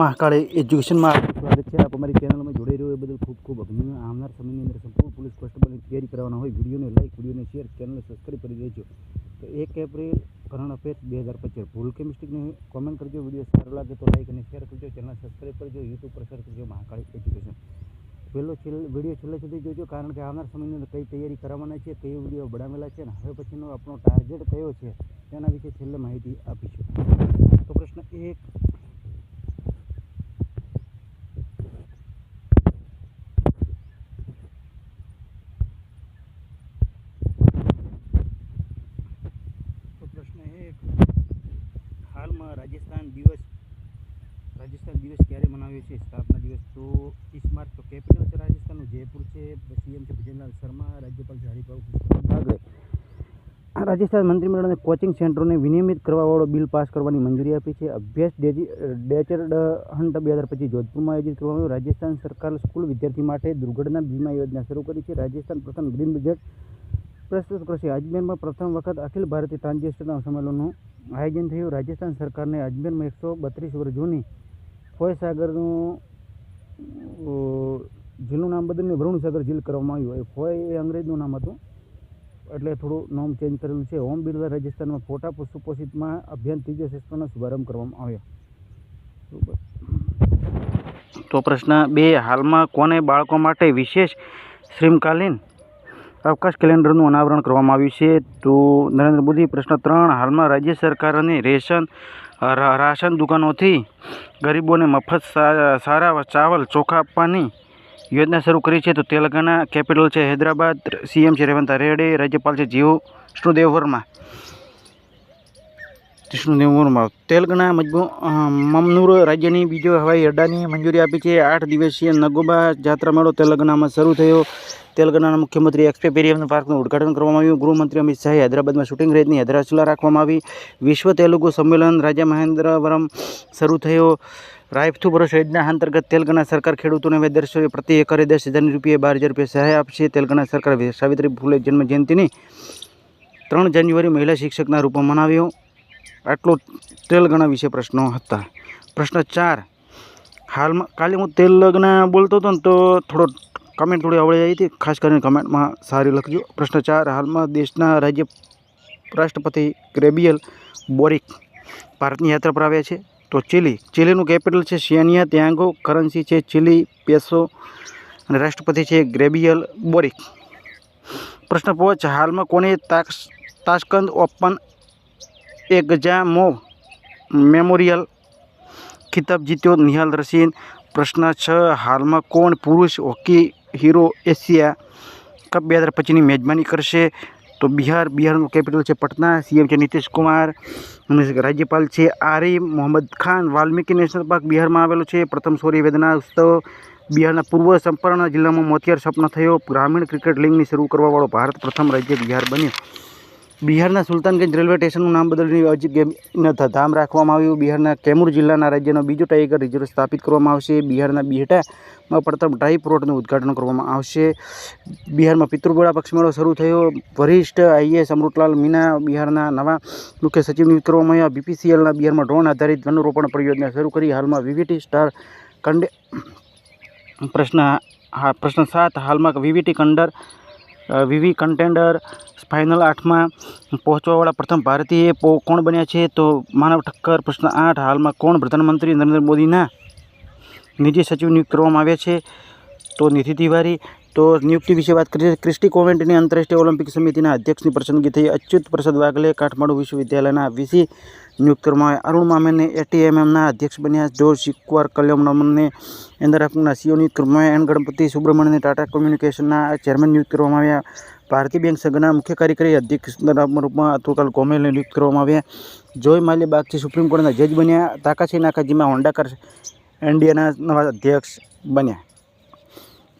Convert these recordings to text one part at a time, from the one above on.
મહાકાળી એજ્યુકેશનમાં સ્વાગત છે. આપ અમારી ચેનલમાં જોડાઈ રહ્યો એ બદલ ખૂબ ખૂબ અભિનંદન. આવનાર સમયની અંદર સંપૂર્ણ પોલીસ કોન્સ્ટેબલની તૈયારી કરવાના હોય વિડીયોને લાઈક વિડીયોને શેર ચેનલને સબસ્ક્રાઈબ કરી દેજો. તો એક એપ્રિલ કરંટ અફેર્સ બે હજાર પચીસ. ભૂલ કે મિસ્ટેકને કોમેન્ટ કરજો વીડિયો સારો લાગે તો લાઈક અને શેર કરજો ચેનલ સબસ્ક્રાઈબ કરજો યુટ્યુબ પર શેર કરજો, મહાકાળી એજ્યુકેશન. પહેલો છેલ્લે વીડિયો છેલ્લે સુધી જોજો, કારણ કે આવનાર સમયની અંદર કઈ તૈયારી કરવાના છે, કઈ વીડિયો બનાવેલા છે અને હવે પછીનો આપણો ટાર્ગેટ કયો છે, તેના વિશે છેલ્લે માહિતી આપીશું. તો પ્રશ્ન એક તો પ્રશ્ન એક હાલમાં રાજસ્થાન દિવસ રાજસ્થાન દિવસ ક્યારે મનાવ્યો છે, સ્થાપના દિવસ. તો ત્રીસ તો કેપિટલ છે, રાજસ્થાનનું. જયપુર છે સીએમ છે, ભજનલાલ શર્મા, રાજ્યપાલ છે હરિભાઉ આ રાજસ્થાન મંત્રીમંડળને કોચિંગ સેન્ટરોને વિનિયમિત કરવાવાળો બિલ પાસ કરવાની મંજૂરી આપી છે. અભ્યાસ ડેજી, ડેચર્ડ હન્ટ બે હજાર પચીસ જોધપુરમાં આયોજિત કરવામાં આવ્યું. રાજસ્થાન સરકાર સ્કૂલ વિદ્યાર્થી માટે દુર્ઘટના વીમા યોજના શરૂ કરી છે. રાજસ્થાન પ્રથમ ગ્રીન બજેટ પ્રસ્તુત કરશે. અજમેરમાં પ્રથમ વખત અખિલ ભારતીય ટ્રાન્ઝેસ્ટરના સંમેલનનું આયોજન થયું. રાજસ્થાન સરકારને અજમેરમાં એકસો બત્રીસ વર્ષ જૂની ફોયસાગરનું ઝીલનું નામ બદલીને વરુણસાગર ઝીલ કરવામાં આવ્યું. એ ફોય એ અંગ્રેજનું નામ હતું. એટલે થોડું નામ ચેન્જ કરેલું છે. ઓમ બિરલા રાજસ્થાનમાં ફોટા સુપોષિતમાં અભિયાન ત્રીજો સેસ્ટ્રોનો શુભારંભ કરવામાં આવ્યો. તો પ્રશ્ન બે, હાલમાં કોને બાળકો માટે વિશેષ શ્રીમકાલીન અવકાશ કેલેન્ડરનું અનાવરણ કરવામાં આવ્યું છે? તો નરેન્દ્ર મોદી, પ્રશ્ન ત્રણ, હાલમાં રાજ્ય સરકાર અને રેશન રાશન દુકાનોથી ગરીબોને મફત સારા ચાવલ ચોખા આપવાની યોજના શરૂ કરી છે. તો તેલંગાણા કેપિટલ છે હૈદરાબાદ, સીએમ છે રેવંત રેડ્ડી, રાજ્યપાલ છે જીઓ વિષ્ણુદેવ વર્મા વિષ્ણુદેવ વર્મા તેલંગાણા મજબૂ મમનૂર રાજ્યની બીજો હવાઈ અડ્ડાની મંજૂરી આપી છે. આઠ દિવસીય નગોબા જાત્રા મેળો તેલંગાણામાં શરૂ થયો. તેલંગાણાના મુખ્યમંત્રી એક્સપેરિયમ પાર્કનું ઉદ્ઘાટન કરવામાં આવ્યું. ગૃહમંત્રી અમિત શાહે હૈદરાબાદમાં શૂટિંગ રેન્જની આધારશિલા રાખવામાં આવી. વિશ્વ તેલુગુ સંમેલન રાજા મહેન્દ્રવરમ શરૂ થયો. રાયફથુ ભરોસો યોજના અંતર્ગત તેલંગાણા સરકાર ખેડૂતોને વેદર્શોએ પ્રતિ એકરે દસ હજાર રૂપિયા બાર હજાર રૂપિયા સહાય આપશે. તેલંગાણા સરકાર સાવિત્રી ફૂલે જન્મજયંતિની ત્રણ જાન્યુઆરી મહિલા શિક્ષકના રૂપમાં મનાવ્યો. આટલો ગણા વિશે પ્રશ્નો હતા. પ્રશ્ન ચાર. હાલમાં કાલે હું તેલંગાણા બોલતો હતો ને તો થોડો કમેન્ટ થોડી આવડી આવી હતી. ખાસ કરીને કમેન્ટમાં સારી લખજો. પ્રશ્ન ચાર. હાલમાં દેશના રાજ્ય રાષ્ટ્રપતિ ગ્રેબિયલ બોરિક ભારતની યાત્રા પર આવ્યા છે. તો ચીલી. ચીલીનું કેપિટલ છે સિયાનિયા ત્યાંગો કરન્સી છે ચીલી, પેસો અને રાષ્ટ્રપતિ છે ગ્રેબિયલ બોરિક. પ્રશ્ન પાંચ. હાલમાં કોને તાક્ષ તાશકંદ ઓપન એગજામો મેમોરિયલ ખિતાબ જીત્યો નિહાલ રસીન પ્રશ્ન છ, હાલમાં કોણ પુરુષ હોકી હીરો એશિયા કપ બે હજાર પચીસની મેજબાની કરશે? તો બિહાર, બિહારનું કેપિટલ છે પટના. સીએમ છે નીતિશ કુમાર. રાજ્યપાલ છે આરિફ મોહમ્મદ ખાન. વાલ્મીકી નેશનલ પાર્ક બિહારમાં આવેલું છે. પ્રથમ સૂર્ય વેદના ઉત્સવ બિહારના પૂર્વ ચંપારણ જિલ્લામાં મોતિયાર સપના થયો. ગ્રામીણ ક્રિકેટ લીગની શરૂ કરવાવાળો ભારત પ્રથમ રાજ્ય બિહાર બન્યો. બિહારના સુલતાનગંજ રેલવે સ્ટેશનનું નામ બદલીને અજિત ધામ રાખવામાં આવ્યું, બિહારના કેમૂર જિલ્લાના રાજ્યનો બીજો ટાઈગર રિઝર્વ સ્થાપિત કરવામાં આવશે. બિહારના બિહટામાં પ્રથમ ડ્રાઈવ રોડનું ઉદ્ઘાટન કરવામાં આવશે. બિહારમાં પિતૃગોળા પક્ષમેળો શરૂ થયો. વરિષ્ઠ આઈએસ અમૃતલાલ મીના બિહારના નવા મુખ્ય સચિવ નિયુક્ત કરવામાં આવ્યા. બીપીસીએલના બિહારમાં ડ્રોન આધારિત વનરોપણ પરિયોજના શરૂ કરી. હાલમાં વીવીટી સ્ટાર કંડે પ્રશ્ન હા, પ્રશ્ન સાત. હાલમાં વીવીટી કંડર વીવી કન્ટેન્ડર ફાઇનલ આઠમાં પહોંચવાવાળા પ્રથમ ભારતીય કોણ બન્યા છે? તો માનવ ઠક્કર પ્રશ્ન આઠ, હાલમાં કોણ પ્રધાનમંત્રી નરેન્દ્ર મોદીના નિજી સચિવ નિયુક્ત કરવામાં આવ્યા છે? તો નિધિ તિવારી, તો નિયુક્તિ વિશે વાત કરીએ ક્રિસ્ટી કોવેન્ટની આંતરરાષ્ટ્રીય ઓલિમ્પિક સમિતિના અધ્યક્ષની પસંદગી થઈ અચ્યુત પ્રસાદ વાઘલે કાઠમાંડુ વિશ્વવિદ્યાલયના વીસી નિયુક્ત કરવામાં આવ્યા અરુણ મામેને એટીએમએમના અધ્યક્ષ બન્યા. જો શિકવાર કલ્યાણમને એન્દરાકના સીઓ નિયુક્ત કરવામાં આવ્યા એન ગણપતિ સુબ્રમણ્યને ટાટા કોમ્યુનિકેશનના ચેરમેન નિયુક્ત કરવામાં આવ્યા. ભારતીય બેંક સંઘના મુખ્ય કાર્યકારી અધ્યક્ષ રૂપમાં અતુલકાલ ગોમેલને નિયુક્ત કરવામાં આવ્યા. જોય માલ્ય બાગચી સુપ્રીમ કોર્ટના જજ બન્યા. તાકાશી નાકાજીમાં હોન્ડાકર ઇન્ડિયાના નવા અધ્યક્ષ બન્યા.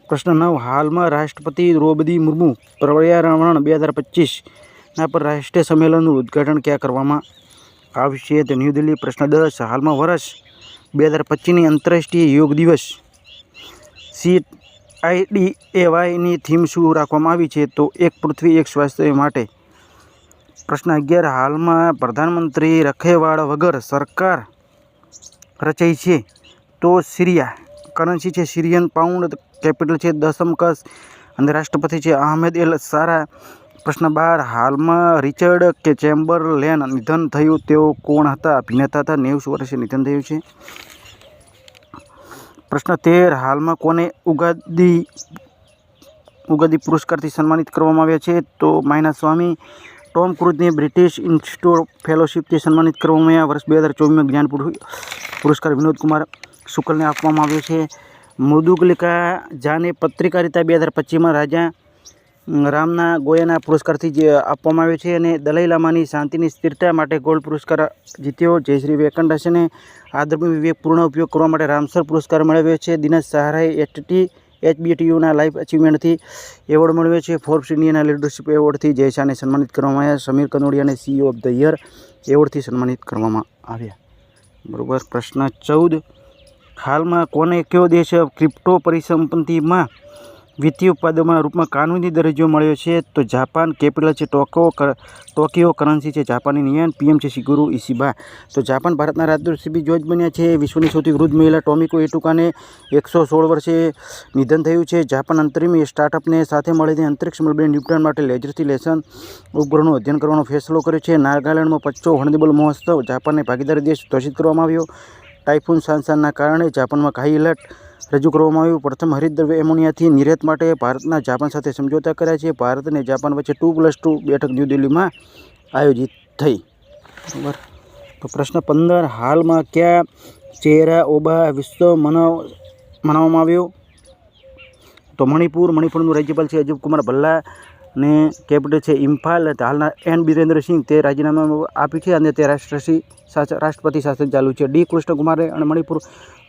પ્રશ્ન નવ. હાલમાં રાષ્ટ્રપતિ દ્રૌપદી મુર્મુ પર્યાવરણ બે હજાર પચીસના પર રાષ્ટ્રીય સંમેલનનું ઉદ્ઘાટન ક્યાં કરવામાં આવશે તે ન્યૂ દિલ્હી પ્રશ્ન દસ. હાલમાં વર્ષ બે હજાર પચીસની આંતરરાષ્ટ્રીય યોગ દિવસ. સી આઈડીએવાયની થીમ શું રાખવામાં આવી છે? તો એક પૃથ્વી, એક સ્વાસ્થ્ય માટે પ્રશ્ન અગિયાર. હાલમાં પ્રધાનમંત્રી રખેવાળ વગર સરકાર રચાઈ છે તો સિરિયા. કરન્સી છે સિરિયન પાઉન્ડ, કેપિટલ છે દસમકસ અને રાષ્ટ્રપતિ છે અહમેદ એલ સારા. પ્રશ્ન બાર. હાલમાં રિચર્ડ કે ચેમ્બર લેન નિધન થયું તેઓ કોણ હતા? અભિનેતા હતા, નેવું વર્ષે નિધન થયું છે. પ્રશ્ન તેર. હાલમાં કોને ઉગાદી ઉગાદી પુરસ્કારથી સન્માનિત કરવામાં આવ્યા છે? તો માયના સ્વામી, ટોમ ક્રુઝને બ્રિટિશ ઇન્સ્ટિટ્યૂટ ફેલોશિપથી સન્માનિત કરવામાં આવ્યા. વર્ષ બે હજાર ચોવીસમાં જ્ઞાન પુરસ્કાર વિનોદ કુમાર શુક્લને આપવામાં આવ્યો છે. મૃદુગલિકા જાને પત્રિકારિતા બે હજાર પચીસમાં રાજા રામના ગોયાના પુરસ્કારથી જે આપવામાં આવ્યો છે અને દલાઈ લામાની શાંતિની સ્થિરતા માટે ગોલ્ડ પુરસ્કાર જીત્યો. જયશ્રી વેંકટેશને આદર્ભ વિવેકપૂર્ણ ઉપયોગ કરવા માટે રામસર પુરસ્કાર મેળવ્યો છે. દિનેશ સહારાએ એચટી, એચબીટીયુના લાઈફ અચીવમેન્ટથી એવોર્ડ મેળવ્યો છે. ફોર્બ્સ ઇન્ડિયાના લીડરશિપ એવોર્ડથી જયશાને સન્માનિત કરવામાં આવ્યા. સમીર કનોડિયાને સીઈઓ ઓફ ધ યર એવોર્ડથી સન્માનિત કરવામાં આવ્યા. બરોબર, પ્રશ્ન ચૌદ. હાલમાં કોને કયો દેશ ક્રિપ્ટો પરિસંપત્તિમાં વિત્તીય ઉત્પાદનોના રૂપમાં કાનૂની દરજ્જો મળ્યો છે, તો જાપાન કેપિટલ છે ટોકો ટોકિયો કરન્સી છે જાપાનની નિયન પીએમ છે શિગુરુ ઇશિબા. તો જાપાન ભારતના રાજદ્રોષી જોજ બન્યા છે, વિશ્વની સૌથી વૃદ્ધ મહિલા ટોમિકો એટુકાને એકસો સોળ વર્ષે નિધન થયું છે. જાપાન અંતરિમ સ્ટાર્ટઅપને સાથે મળીને અંતરિક્ષ મળબે ન્યુટ્રન માટે લેઝરથી લેસન ઉપગ્રહનું અધ્યયન કરવાનો ફેસલો કર્યો છે. નાગાલેન્ડમાં પચ્ચો હણદિબલ મહોત્સવ જાપાનને ભાગીદારી દેશ ઘોષિત કરવામાં આવ્યો. ટાઇફૂન સાંસાનના કારણે જાપાનમાં કાહી એલર્ટ રજૂ કરવામાં આવ્યું. પ્રથમ હરિતદ્રવ્ય એમોનિયાથી નિર્યાત માટે ભારતના જાપાન સાથે સમજોતા કર્યા છે. ભારત અને જાપાન વચ્ચે ટુ પ્લસ ટુ બેઠક ન્યૂ દિલ્હીમાં આયોજિત થઈ. બરાબર. તો પ્રશ્ન પંદર, હાલમાં કયા ચેરા ઓબા વિશ્વ મનાવ, મનાવવામાં આવ્યો? તો મણિપુર, મણિપુરનું રાજ્યપાલ છે અજીવ કુમાર ભલ્લા અને કેપિટલ છે ઇમ્ફાલ હાલના એન બિરેન્દ્રસિંહ તે રાજીનામું આપ્યું છે અને તે રાષ્ટ્રપતિ શાસન રાષ્ટ્રપતિ શાસન ચાલુ છે. ડી કૃષ્ણકુમારે અને મણિપુર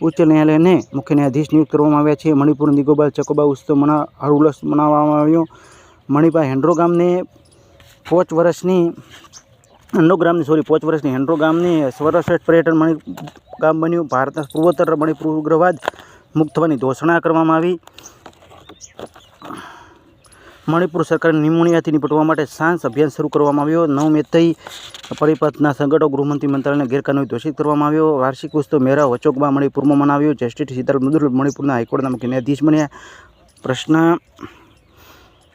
ઉચ્ચ ન્યાયાલયને મુખ્ય ન્યાયાધીશ નિયુક્ત કરવામાં આવ્યા છે. મણિપુર નિગોબાલ ચકોબા ઉત્સવ મના, હરુલસ મનાવવામાં આવ્યો. મણિપા હેન્ડ્રો ગામને પોચ વર્ષની હેન્ડ્રો ગામની સોરી, પોચ વર્ષની હેન્ડ્રો ગામની સર્વશ્રેષ્ઠ પર્યટન મણિ ગામ બન્યું. ભારતના પૂર્વોત્તર મણિપુર ઉગ્રવાદ મુક્ત થવાની ઘોષણા કરવામાં આવી. મણિપુર સરકારે નિમોનિયાથી નિપટવા માટે સાંસ અભિયાન શરૂ કરવામાં આવ્યો. નવ મેત્તઈ પરિપથના સંગઠો ગૃહમંત્રી મંત્રાલયને ગેરકાનૂની ઘોષિત કરવામાં આવ્યો. વાર્ષિક ઉત્સવ મેરા વચોકબા મણિપુરમાં મનાવ્યો. જસ્ટિસ સીતારામ મુદુલ મણિપુરના હાઈકોર્ટના મુખ્ય ન્યાયાધીશ બન્યા. પ્રશ્ન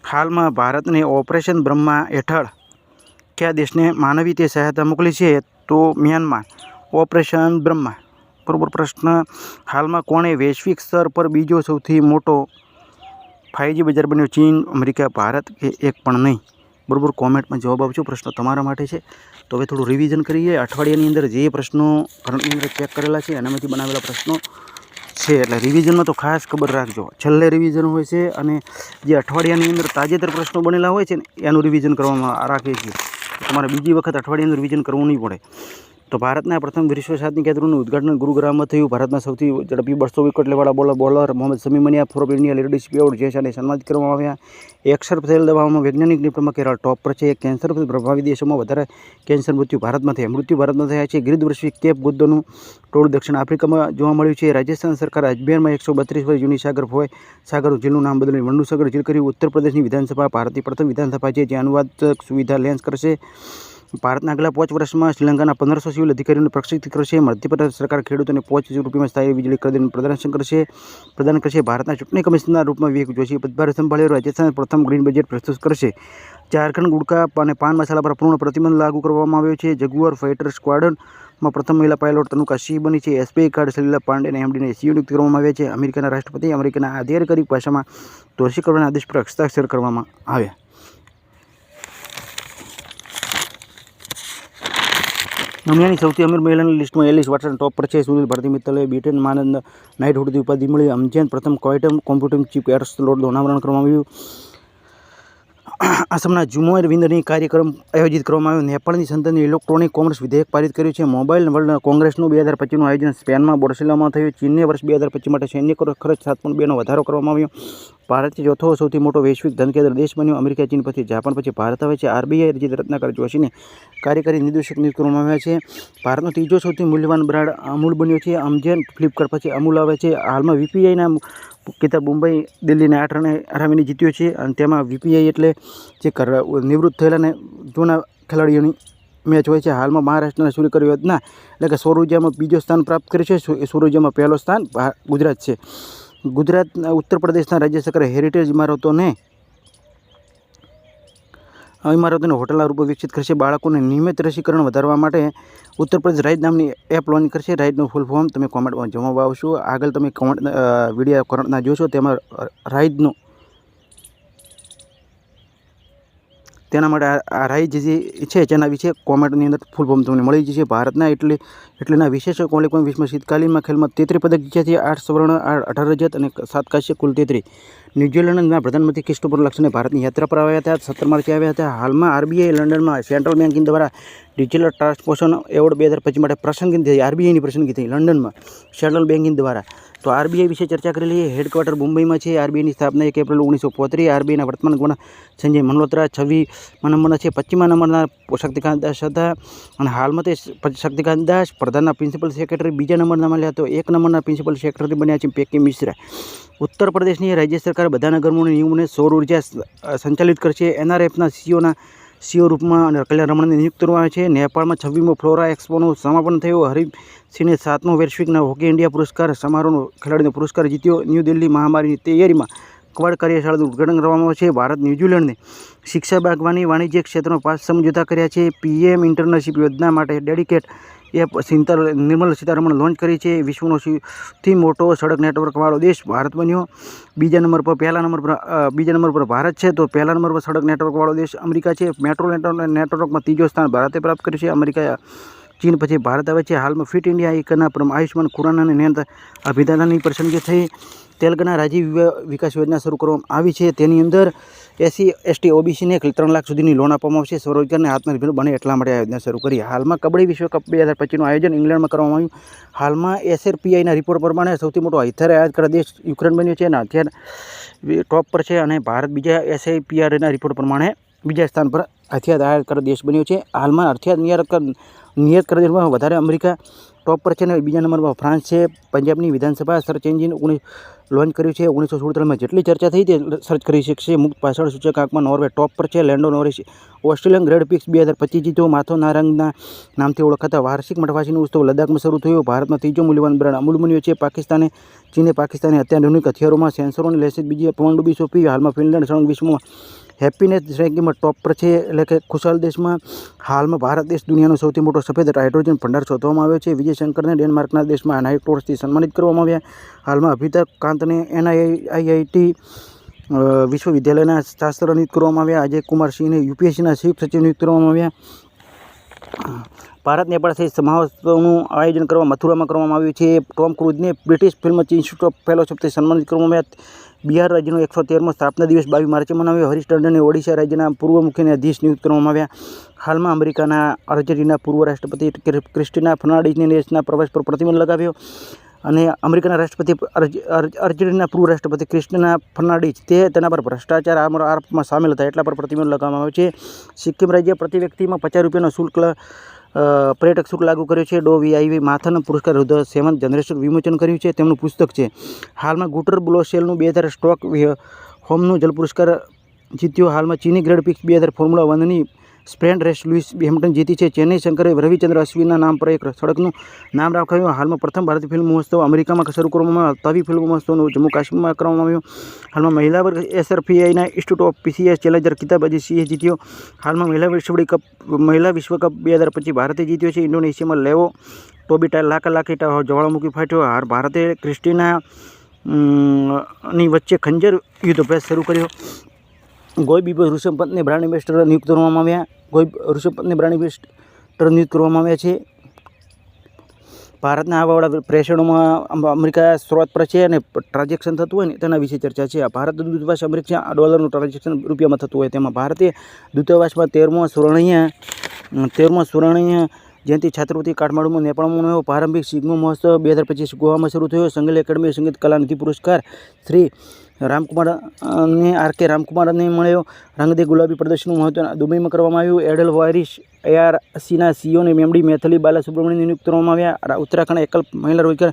હાલમાં ભારતને ઓપરેશન બ્રહ્મા હેઠળ કયા દેશને માનવીય સહાયતા મોકલી છે તો મ્યાનમાર. ઓપરેશન બ્રહ્મા. બરોબર, પ્રશ્ન હાલમાં કોણે વૈશ્વિક સ્તર પર બીજો સૌથી મોટો ફાઇવજી બજાર બન્યો ચીન, અમેરિકા, ભારત કે એક પણ નહીં? બરાબર, કોમેન્ટમાં જવાબ આપજો. પ્રશ્નો તમારા માટે છે. તો હવે થોડું રિવિઝન કરીએ. અઠવાડિયાની અંદર જે પ્રશ્નો કરંટની અંદર ચેક કરેલા છે એનામાંથી બનાવેલા પ્રશ્નો છે. એટલે રિવિઝનમાં તો ખાસ ખબર રાખજો. છેલ્લે રિવિઝન હોય છે અને જે અઠવાડિયાની અંદર તાજેતર પ્રશ્નો બનેલા હોય છે ને, એનું રિવિઝન કરવામાં રાખીએ છીએ તમારે બીજી વખત અઠવાડિયાનું રિવિઝન કરવું નહીં પડે. તો ભારતના પ્રથમ વિશ્વ સાતની કેન્દ્રનું ઉદઘાટન ગુરુગ્રામમાં થયું. ભારતના સૌથી ઝડપી બસો વિકેટ લેવાળા બોલર બોલર મોહમ્મદ સમી મનિયા ફોર ઇન્ડિયા લીડરશિપ એવોર્ડ છે સન્માનિત કરવામાં આવ્યા. એક્સર થયેલ દવામાં વૈજ્ઞાનિક નિપુણમાં કેરળ ટોપ પર છે. કેન્સર પ્રભાવિત દેશોમાં વધારે કેન્સર મૃત્યુ ભારતમાં થયા. મૃત્યુ ભારતમાં થયા છે. ગીરીદ કેપ ગુદ્દોનું ટોળું દક્ષિણ આફ્રિકામાં જોવા મળ્યું છે. રાજસ્થાન સરકાર અજમેરમાં એકસો બત્રીસ વર્ષ જૂની સાગર હોય સાગર જિલ્લુનું નામ બદલી વંડુસાગર જિલ્લ કર્યું. ઉત્તર પ્રદેશની વિધાનસભા ભારતની પ્રથમ વિધાનસભા છે, જે અનુવાદ સુવિધા લેન્સ કરશે. ભારતના આગલા પાંચ વર્ષમાં શ્રીલંકાના પંદરસો સિવિલ અધિકારીઓને પ્રશિક્ષિત કરશે મધ્યપ્રદેશ સરકાર ખેડૂતોને પાંચ હજાર રૂપિયામાં સ્થાયી વીજળી ખરીદીનું પ્રદર્શન કરશે, પ્રદાન કરશે. ભારતના ચૂંટણી કમિશનરના રૂપમાં વિવેક જોશી પદભાર સંભાળ્યો. રાજસ્થાન પ્રથમ ગ્રીન બજેટ પ્રસ્તુત કરશે. ઝારખંડ, ગુડકા અને પાન મસાલા પર પૂર્ણ પ્રતિબંધ લાગુ કરવામાં આવ્યો છે. જગુઆર ફાઇટર સ્ક્વાડનમાં પ્રથમ મહિલા પાયલોટ તનુકા સિંહ બની છે. એસબીઆઈ કાર્ડ સલીલા પાંડેને એમડીને સીઓ નિયુક્ત કરવામાં આવ્યા છે. અમેરિકાના રાષ્ટ્રપતિ, અમેરિકાના આધિકારિક ભાષામાં દોષી કરવાના આદેશ પર હસ્તાક્ષર કરવામાં આવ્યા. દુનિયાની સૌથી અમીર મહિલાની લિસ્ટમાં એલિસ વાટસન ટોપ પર છે. સુનિલ ભારતી મિત્તલે બ્રિટન માનંદ નાઇટહુડની ઉપાધિ મળી. અમજેન પ્રથમ ક્વાઇટમ કોમ્પ્યુટિંગ ચીફ એર સ્લોટનું અનાવરણ કરવામાં આવ્યું. આસામના જુમો અરવિંદની કાર્યક્રમ આયોજિત કરવામાં આવ્યો. નેપાળની સંતાને ઇલેક્ટ્રોનિક કોમર્સ વિધેયક પારિત કર્યું છે. મોબાઈલ વર્લ્ડ કોંગ્રેસનું બે હજાર પચીસનું આયોજન સ્પેનમાં બોર્સેલામાં થયું. ચીનને વર્ષ બે હજાર પચીસ માટે સૈન્ય ખર્ચ સાત પોઈન્ટ બેનો વધારો કરવામાં આવ્યો. ભારત ચોથો સૌથી મોટો વૈશ્વિક ધનકેન્દ્ર દેશ બન્યો. અમેરિકા, ચીન પછી જાપાન પછી ભારત. આવે છે આરબીઆઈ રજીત રત્નાકર જોશીને કાર્યકારી નિર્દેશક નિયુક્ત કરવામાં આવ્યા છે. ભારતનો ત્રીજો સૌથી મૂલ્યવાન બ્રાન્ડ અમૂલ બન્યો છે. અમજેન ફ્લિપકાર્ટ પછી અમૂલ આવે છે. હાલમાં વીપીઆઈના કિતાબ મુંબઈ, દિલ્હીને આઠ રને હરાવીને જીત્યો છે અને તેમાં વીપીઆઈ એટલે જે કર, નિવૃત્ત થયેલા ને જૂના ખેલાડીઓની મેચ હોય છે. હાલમાં મહારાષ્ટ્રના સૂર્યકર યોજના એટલે કે સૌર ઉર્જામાં બીજો સ્થાન પ્રાપ્ત કર્યું છે. સુ- સૌર ઉર્જામાં પહેલો સ્થાન? ગુજરાત છે. ગુજરાત ઉત્તર પ્રદેશના રાજ્ય સરકારે હેરિટેજ ઇમારતોને આ ઇમારતોને હોટલના રૂપે વિકસિત કરશે. બાળકોને નિયમિત રસીકરણ વધારવા માટે ઉત્તર પ્રદેશ રાઈટ નામની એપ લોન્ચ કરશે. રાઈટનું ફૂલ ફોર્મ તમે કોમેન્ટમાં જવાબ આવશો. આગળ તમે કોમેન્ટ વીડિયો કરંટના જોશો. તેમાં રાઇડનું તેના માટે આ- રાઈ જે છે તેના વિશે કોમેન્ટની અંદર ફૂલ ફોર્મ તમને મળી જશે. ભારતના એટલે એટલેના વિશેષ કોલિકોન વિશ્વમાં શીતકાલીનમાં ખેલમાં તેત્રી પદક જીત્યા છે. આઠ સ્વર્ણ અઢાર રજત અને સાત કાશ્ય કુલ તેત્રી. ન્યૂઝીલેન્ડના પ્રધાનમંત્રી ક્રિસ્ટોફર લક્ષને ભારતની યાત્રા પર આવ્યા હતા. સત્તર માર્ચે આવ્યા હતા. હાલમાં આરબીઆઈ લંડનમાં સેન્ટ્રલ બેન્કિંગ દ્વારા ડિજિટલ ટ્રાન્સપોર્શન એવોર્ડ બે હજાર પચીસ માટે પ્રસંગી થઈ. આરબીઆઈની પ્રસંગી થઈ. લંડનમાં સેન્ટ્રલ બેન્કિંગ દ્વારા. તો આરબીઆઈ વિશે ચર્ચા કરેલી હેડક્વાર્ટર મુંબઈમાં છે. આરબીઆઈની સ્થાપના એક એપ્રિલ ઓગણીસો પોત્રીસ. આરબીઆઈના વર્તમાન ગવર્નર સંજય મલ્હોત્રા છવ્વીસમાં નંબરના છે. પચીસમાં નંબરના શક્તિકાંત દાસ હતા. અને હાલમાં તે શક્તિકાંત દાસ, પ્રધાનના પ્રિન્સિપલ સેક્રેટરી, બીજા નંબરના મળ્યા તો એક નંબરના પ્રિન્સિપલ સેક્રેટરી બન્યા છે. પેકી મિશ્રા. ઉત્તર પ્રદેશની રાજ્ય સરકાર બધાના ગરમોના નિયમોને સૌર ઊર્જા સંચાલિત કરશે. એનઆરએફના સીઓના, સીઓ રૂપમાં અને કલ્યાણ રમણને નિયુક્ત કરવામાં આવે છે. નેપાળમાં છવ્વીમો ફ્લોરા એક્સપોનું સમાપન થયું. હરીફસિંહને સાતમો વૈશ્વિકના હોકી ઇન્ડિયા પુરસ્કાર, સમારોહનો ખેલાડીનો પુરસ્કાર જીત્યો. ન્યૂ દિલ્હી મહામારીની તૈયારીમાં કવાડ કાર્યશાળાનું ઉદઘાટન કરવામાં છે. ભારત, ન્યૂઝીલેન્ડને શિક્ષા બાગવાની વાણિજ્ય ક્ષેત્રમાં પાંચ સમજૂતા કર્યા છે. પીએમ ઇન્ટર્નશીપ યોજના માટે ડેડિકેટ એપ સિંતર નિર્મલ સીતારમણ લોન્ચ કરી છે. વિશ્વનો સૌથી મોટો સડક નેટવર્કવાળો દેશ ભારત બન્યો. બીજા નંબર પર, પહેલા નંબર પર બીજા નંબર પર ભારત છે. તો પહેલા નંબર પર સડક નેટવર્કવાળો દેશ અમેરિકા છે. મેટ્રો નેટવર્કમાં ત્રીજો સ્થાન ભારતે પ્રાપ્ત કર્યું છે. અમેરિકા ચીન પછી ભારત આવે છે. હાલમાં ફિટ ઇન્ડિયા એકના પ્રમ આયુષ્યમાન ખુરાનાને નિયંત્ર અભિદાનાની પસંદગી થઈ. તેલંગાણા રાજ્ય વિકાસ યોજના શરૂ કરવામાં આવી છે. તેની અંદર એસસી એસટી ઓબીસીને ત્રણ લાખ સુધીની લોન આપવામાં આવશે. સ્વરોજગારને આત્મનિર્ભર બને એટલા માટે આ યોજના શરૂ કરી. હાલમાં કબડ્ડી વિશ્વકપ બે હજાર પચીસનું આયોજન ઇંગ્લેન્ડમાં કરવામાં આવ્યું. હાલમાં એસઆરપીઆઈના રિપોર્ટ પ્રમાણે સૌથી મોટો હથિયાર આયાત કરતા દેશ યુક્રેન બન્યો છે. અને હથિયાર ટોપ પર છે અને ભારત બીજા એસઆઈપીઆરના રિપોર્ટ પ્રમાણે બીજા સ્થાન પર હથિયાર આયાત કરતા દેશ બન્યો છે. હાલમાં હથિયાર નિયાત કર, નિયત કરતા દેશમાં વધારે અમેરિકા ટોપ પર છે અને બીજા નંબરમાં ફ્રાન્સ છે. પંજાબની વિધાનસભા સર્ચ એન્જિન ઓગણીસ લોન્ચ કર્યું છે. ઓગણીસો સુડતાલીસમાં જેટલી ચર્ચા થઈ તે સર્ચ કરી શકશે. મુક્ત પાછળ સૂચકાંકમાં નોર્વે ટોપ પર છે. Lando Norris, Australian grand prix બે હજાર પચીસ જીતો. માથો નારંગના નામથી ઓળખાતા વાર્ષિક મઠવાસીનો ઉત્સવ લદ્દાખમાં શરૂ થયો. ભારતમાં ત્રીજો મૂલ્યવાન બ્રાન્ડ અમૂલ બન્યો છે. પાકિસ્તાને, ચીને પાકિસ્તાને અત્યાધુનિક હથિયારોમાં સેન્સરોની લેસેજ બીજી પવનડુબી સોંપી. હાલમાં ફિનલેન્ડ સળંગ વિશ્વમાં હેપીનેસ રેન્કિંગમાં ટોપ પર છે. એટલે કે ખુશાલ દેશમાં હાલમાં ભારત દેશ દુનિયાનો સૌથી મોટો સફેદ હાઇડ્રોજન ભંડાર શોધવામાં આવ્યો છે. વિજય શંકરને ડેનમાર્કના દેશમાં એનઆઈ ટોર્સથી સન્માનિત કરવામાં આવ્યા. હાલમાં અભિતાભ કાંતને એનઆઈઆઈટી વિશ્વવિદ્યાલયના શાસ્ત્ર નિયુક્ત કરવામાં આવ્યા. અજય કુમાર સિંહને યુપીએસસીના સંયુક્ત સચિવ નિયુક્ત કરવામાં આવ્યા. ભારત, નેપાળ સહિત મહોત્સવનું આયોજન કરવા મથુરામાં કરવામાં આવ્યું છે. ટોમ ક્રુઝને બ્રિટિશ ફિલ્મ ઇન્સ્ટિટ્યૂટ ઓફ ફેલોશિપથી સન્માનિત કરવામાં આવ્યા. બિહાર રાજ્યનો એકસો તેરમો સ્થાપના દિવસ બાવીસ માર્ચે મનાવ્યો. હરીશ ટંડનને ઓડિશા રાજ્યના પૂર્વ મુખ્ય ન્યાયાધીશ નિયુક્ત કરવામાં આવ્યા. હાલમાં અમેરિકાના અર્જેન્ટિના પૂર્વ રાષ્ટ્રપતિ ક્રિ- ક્રિસ્ટિના ફર્નાડિઝને દેશના પ્રવેશ પર પ્રતિબંધ લગાવ્યો અને અમેરિકાના રાષ્ટ્રપતિ અર્જ- અર્જ- અર્જેન્ટિના પૂર્વ રાષ્ટ્રપતિ ક્રિસ્ટિના ફર્નાડિઝ તે તેના પર ભ્રષ્ટાચાર આરોપમાં સામેલ હતા એટલા પર પ્રતિબંધ લગાવવામાં આવ્યો છે. સિક્કિમ રાજ્ય પ્રતિ વ્યક્તિમાં પચાસ રૂપિયાનો શુલ્ક પર્યટક શુલ્ક લાગુ કર્યો છે. ડો વીઆઈવી માથાના પુરસ્કાર હૃદય સેવન જનરેશન વિમોચન કર્યું છે. તેમનું પુસ્તક છે. હાલમાં ગુટર બ્લોસેલનું બે હજાર સ્ટોક હોમનું જલ પુરસ્કાર જીત્યો. હાલમાં ચીની ગ્રેડ પિક્સ બે હજાર ફોર્મ્યુલા વનની સ્પ્રેન્ટ રેસ લુઇસ હેમ્પટન જીતી છે. ચેન્નઈ શંકરે રવિચંદ્ર અશ્વિનના નામ પર એક સડકનું નામ રાખાયું. હાલમાં પ્રથમ ભારતીય ફિલ્મ મહોત્સવ અમેરિકામાં શરૂ કરવામાં તવી ફિલ્મ મહોત્સવનું જમ્મુ કાશ્મીરમાં કરવામાં આવ્યું. હાલમાં મહિલા વર્ગ એસઆરપીઆઈના ઇન્સ્ટિટ્યૂટ ઓફ પીસીએસ ચેલેન્જર કિતાબ અજી સિંહે જીત્યો. હાલમાં મહિલા વિશ્વ કપ મહિલા વિશ્વકપ બે હજાર પચીસ ભારતે જીત્યો છે. ઇન્ડોનેશિયામાં લેવો ટોબીટા લાખ લાખીટા જ્વાળામુખી ફાટ્યો. હાર ભારતે ક્રિસ્ટીના ની વચ્ચે ખંજર યુદ્ધ અભ્યાસ શરૂ કર્યો. ગોય બીબો ઋષભ પંતને બ્રાન્ડ એમ્બેસેડર નિયુક્ત કરવામાં આવ્યા. ગોય ઋષભ પંતને બ્રાન્ડ એમ્બેસેડર નિયુક્ત કરવામાં આવ્યા છે. ભારતના આવાવાળા પ્રેષણોમાં અમ- અમેરિકા શરૂઆત પર છે અને ટ્રાન્ઝેક્શન થતું હોય ને તેના વિશે ચર્ચા છે. ભારત દૂતાવાસ અમેરિકા ડોલરનું ટ્રાન્ઝેક્શન રૂપિયામાં થતું હોય તેમાં ભારતીય દૂતાવાસમાં તેરમો સુવર્ણીય તેરમો સુવર્ણીય જયંતિ છાત્રવૃત્તિ કાઠમાડુંમાં નેપાળમાં એવો પ્રારંભિક સિગ્મો મહોત્સવ બે હજાર પચીસ ગોવામાં શરૂ થયો. સંગીત એકેડમી સંગીત કલાનિધિ પુરસ્કાર શ્રી રામકુમાર અને આર કે રામકુમારને મળ્યો. રંગદે ગુલાબી પ્રદર્શનનું મહત્વ દુબઈમાં કરવામાં આવ્યું. એડલ વાયરિશ એઆર સીના સીઓને મેમડી મેથલી બાલાસુબ્રમણ્યમ નિયુક્ત કરવામાં આવ્યા. ઉત્તરાખંડ એકલ મહિલા રોજગાર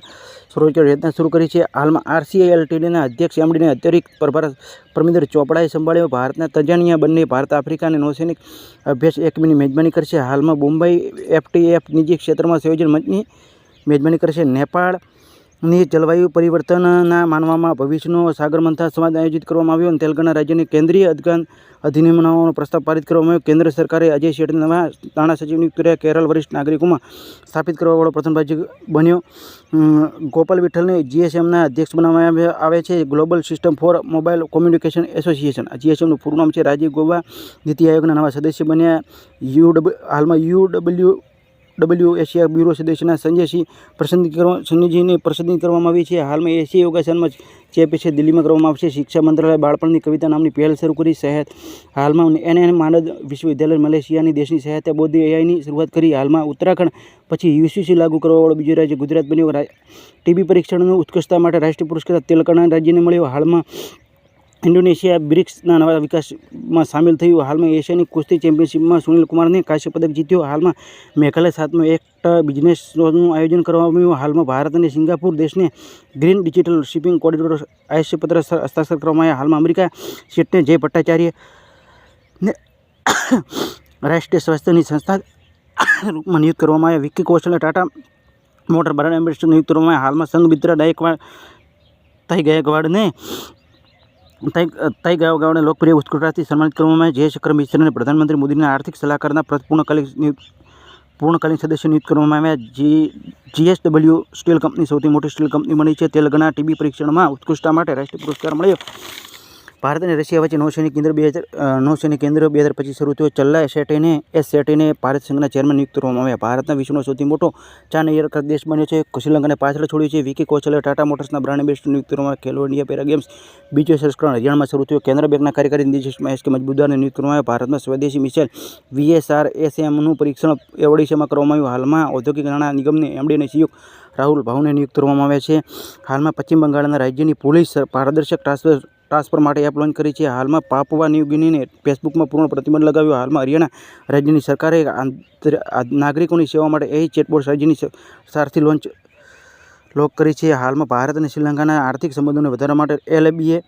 સ્વરોજગાર યોજના શરૂ કરી છે. હાલમાં આરસીઆઈ ટીડીના અધ્યક્ષ એમડીને અતિરિક્ત પ્રભાર પરમિંદર ચોપડાએ સંભાળ્યો. ભારતના તંજાનિયા બંને, ભારત, આફ્રિકા અને નૌસૈનિક અભ્યાસ એકમીની મેજબાની કરશે. હાલમાં મુંબઈ એફટીએફ નિજી ક્ષેત્રમાં સંયોજન મંચની મેજબાની કરશે. નેપાળની જલવાયુ પરિવર્તનના માનવામાં ભવિષ્યનો સાગર મંથન સંવાદ આયોજિત કરવામાં આવ્યો અને તેલંગાણા રાજ્યની કેન્દ્રીય અધિકાર અધિનિયમનો પ્રસ્તાવ પારિત કરવામાં આવ્યો. કેન્દ્ર સરકારે અજય શેઠને નવા નાણાં સચિવ નિયુક્ત કર્યા કેરળ વરિષ્ઠ નાગરિકોમાં સ્થાપિત કરવાવાળો પ્રથમ રાજ્ય બન્યો. ગોપાલ વિઠ્ઠલને જીએસએમના અધ્યક્ષ બનાવવામાં આવે છે. Global system for mobile communication association. જીએસએમનું પૂરું નામ છે રાજીવ ગોવા. નીતિ આયોગના નવા સદસ્ય બન્યા. યુ હાલમાં U W W Asia bureau સદસ્યના Sanjaysinh પસંદગી કરવા સંજયજીની પસંદગી કરવામાં આવી છે. હાલમાં એશિયા યોગાસનમાં ચેપ છે. દિલ્હીમાં કરવામાં આવશે. શિક્ષા મંત્રાલય બાળપણની કવિતા નામની પહેલ શરૂ કરી સહાયત હાલમાં એન માનદ વિશ્વવિદ્યાલય મલેશિયાની દેશની સહાયતા બૌદ્ધ એઆઈની શરૂઆત કરી. હાલમાં ઉત્તરાખંડ પછી યુસીસી લાગુ કરવાવાળો બીજું રાજ્ય ગુજરાત બન્યું. ટીબી પરીક્ષણનું ઉત્કૃષ્ટતા માટે રાષ્ટ્રીય પુરસ્કાર તેલંગાણા રાજ્યને મળ્યો. હાલમાં ઇન્ડોનેશિયા બ્રિક્સના નવા વિકાસમાં સામેલ થયું. હાલમાં એશિયાની કુસ્તી ચેમ્પિયનશિપમાં સુનિલ કુમારને કાંસ્ય પદક જીત્યો. હાલમાં મેઘાલય સાતમો એક બિઝનેસ શોનું આયોજન કરવામાં આવ્યું. હાલમાં ભારત અને સિંગાપુર દેશને ગ્રીન ડિજિટલ શિપિંગ કોરિડોર આયુષ્યપત્ર હસ્તાક્ષર કરવામાં આવ્યા. હાલમાં અમેરિકા સીટને જય ભટ્ટાચાર્ય રાષ્ટ્રીય સ્વાસ્થ્યની સંસ્થા રૂપમાં નિયુક્ત કરવામાં આવ્યા. વિક્કી કૌશલને ટાટા મોટર બ્રાન્ડ એમ્બેસેડર નિયુક્ત કરવામાં હાલમાં સંઘમિત્રા ગાયકવાડ થઈ ગાયકવાડને તઈ તઈ ગાયકવાડને લોકપ્રિય ઉત્કૃષ્ટતાથી સન્માનિત કરવામાં જય ચક્ર મિશ્રને પ્રધાનમંત્રી મોદીના આર્થિક સલાહકારના પૂર્ણકાલીન પૂર્ણકાલીન સદસ્ય નિયુક્ત કરવામાં આવ્યા. જી, જીએસડબલ્યુ સ્ટીલ કંપની સૌથી મોટી સ્ટીલ કંપની બની છે. તેલગણા ટીબી પરીક્ષણમાં ઉત્કૃષ્ટતા માટે રાષ્ટ્રીય પુરસ્કાર મળ્યો. ભારત અને રશિયા વચ્ચે નૌસૈનિક કેન્દ્ર બે હજાર નૌસૈનિક કેન્દ્ર બે હજાર પચીસ શરૂ થયો. ચલ્લા એસેટેને એસ સેટેને ભારત સંઘના ચેરમેન નિયુક્ત કરવામાં આવ્યા. ભારતના વિશ્વનો સૌથી મોટો ચા એરક્રાફ્ટ દેશ બન્યો છે. શ્રીલંકાને પાછળ છોડ્યું છે. વિકી કોચલે ટાટા મોટર્સના બ્રાન્ડ એમ્બેસેડર નિયુક્ત કરવામાં. ખેલો ઇન્ડિયા પેરા ગેમ્સ બીજો સંસ્કરણ હરિયાણામાં શરૂ થયો. કેન્દ્ર બેંકના કાર્યકારી નિદેશક એસ કે મજબૂદારને નિયુક્ત કરવામાં આવ્યા. ભારતમાં સ્વદેશી મિસાઇલ વીએસઆર એસએમનું પરીક્ષણ ઓડિશામાં કરવામાં આવ્યું. હાલમાં ઔદ્યોગિક નાણાં નિગમને એમડી અને રાહુલ ભાવને નિયુક્ત કરવામાં આવ્યા છે. હાલમાં પશ્ચિમ બંગાળના રાજ્યની પોલીસ પારદર્શક ટ્રાન્સફર ટ્રાન્સફર માટે એપ લોન્ચ કરી છે. હાલમાં પાપવા ન્યૂ ગિનીને ફેસબુકમાં પૂર્ણ પ્રતિબંધ લગાવ્યો. હાલમાં હરિયાણા રાજ્યની સરકારે નાગરિકોની સેવા માટે એ ચેટબોટ રાજ્યની સારથી લોન્ચ લોક કરી છે. હાલમાં ભારત અને શ્રીલંકાના આર્થિક સંબંધોને વધારવા માટે એલઆઈબીએ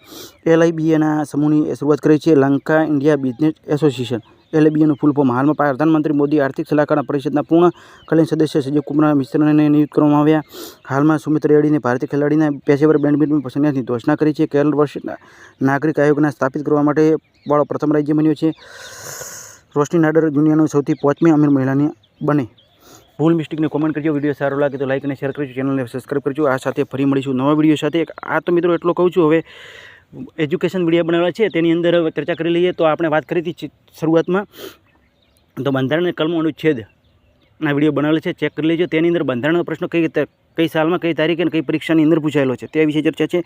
એલઆઈબીએના સમૂહની શરૂઆત કરી છે. લંકા ઇન્ડિયા બિઝનેસ એસોસિએશન એલઆઈબીએનું ફૂલ ફોર્મ હાલમાં પ્રધાનમંત્રી મોદી આર્થિક સલાહકાર પરિષદના પૂર્ણ કાલીન સદસ્ય સંજય કુમાર મિશ્રને નિયુક્ત કરવામાં આવ્યા. હાલમાં સુમિત રેડ્ડીને ભારતીય ખેલાડીના પેશેવર બેડમિન્ટન પસંદગીની ઘોષણા કરી છે. કેરળ વર્ષના નાગરિક આયોગના સ્થાપિત કરવા માટે વાળો પ્રથમ રાજ્ય બન્યો છે. રોશની નાડર દુનિયાનું સૌથી પાંચમી અમીર મહિલાની બને. ભૂલ મિસ્ટેકને કોમેન્ટ કરજો. વીડિયો સારો લાગે તો લાઈક અને શેર કરજો. ચેનલને સબસ્ક્રાઈબ કરજો. આ સાથે ફરી મળીશું નવા વીડિયો સાથે. આ તો મિત્રો એટલો કહું છું. હવે એજ્યુકેશન વીડિયો બનાવેલા છે, તેની અંદર ચર્ચા કરી લઈએ તો આપણે વાત કરી હતી શરૂઆતમાં. તો બંધારણ અને કલમો અનુચ્છેદ ના વીડિયો બનાવેલો છે, ચેક કરી લેજો. તેની અંદર બંધારણનો પ્રશ્ન કઈ કઈ સાલમાં, કઈ તારીખે અને કઈ પરીક્ષાની અંદર પૂછાયેલો છે, તે વિશે ચર્ચા છે.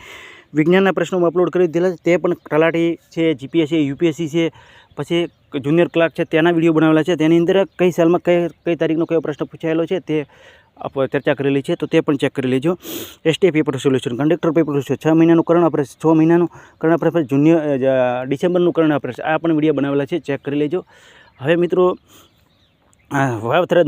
વિજ્ઞાનના પ્રશ્નોમાં અપલોડ કરી દીધેલા છે, તે પણ તલાટી છે જીપીએસસી યુપીએસસી છે પછી જુનિયર ક્લાર્ક છે, તેના વીડિયો બનાવેલા છે. તેની અંદર કઈ સાલમાં, કઈ કઈ તારીખનો કયો પ્રશ્ન પૂછાયેલો છે, તે ચર્ચા કરેલી છે, તો તે પણ ચેક કરી લેજો. ST paper solution conductor paper solution છ મહિનાનું કરંટ અફેર્સ છ મહિનાનું કરંટ અફેર્સ જુનિયર ડિસેમ્બરનું કરંટ અફેર્સ આ પણ વીડિયો બનાવેલા છે ચેક કરી લેજો. હવે મિત્રો વાવ વાવથરા